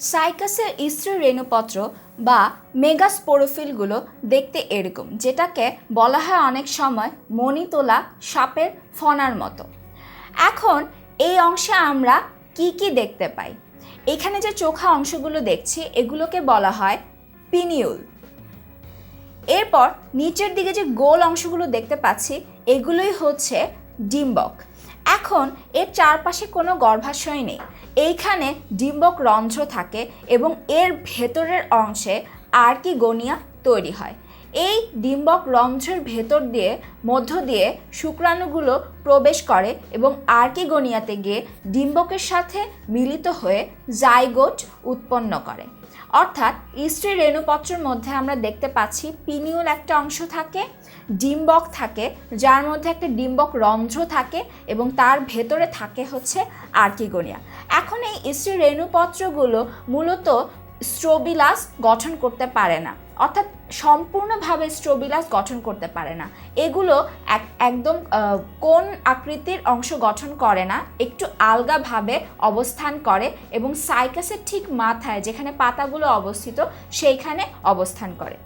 সাইকাসের স্ত্রী রেণুপত্র বা মেগাস্পোরোফিলগুলো দেখতে এরকম, যেটাকে বলা হয় অনেক সময় মণি তোলা সাপের ফনার মতো। এখন এই অংশে আমরা কি কি দেখতে পাই? এখানে যে চোখা অংশগুলো দেখছি, এগুলোকে বলা হয় পিনিউল। এরপর নিচের দিকে যে গোল অংশগুলো দেখতে পাচ্ছি, এগুলোই হচ্ছে ডিম্বক। এখন এর চারপাশে কোনো গর্ভাশয় নেই। এইখানে ডিম্বক রন্ধ্র থাকে এবং এর ভেতরের অংশে আর্কিগোনিয়া তৈরি হয়। এই ডিম্বক রন্ধ্রের ভেতর দিয়ে, মধ্য দিয়ে শুক্রাণুগুলো প্রবেশ করে এবং আর্কিগোনিয়াতে গিয়ে ডিম্বকের সাথে মিলিত হয়ে জাইগোট উৎপন্ন করে। অর্থাৎ স্ত্রী রেণুপত্রের মধ্যে আমরা দেখতে পাচ্ছি পিনিউল একটা অংশ থাকে, ডিম্বক থাকে, যার মধ্যে একটা ডিম্বক রন্ধ্র থাকে এবং তার ভেতরে থাকে হচ্ছে আর্কিগোনিয়া। এখন এই স্ত্রী রেণুপত্রগুলো মূলত স্ট্রোবিলাস গঠন করতে পারে না। অর্থাৎ সম্পূর্ণভাবে স্ট্রোবিলাস গঠন করতে পারে না। এগুলো এক, একদম কোন আকৃতির অংশ গঠন করে না, একটু আলগাভাবে অবস্থান করে এবং সাইকাসের ঠিক মাথায় যেখানে পাতাগুলো অবস্থিত, সেইখানে অবস্থান করে।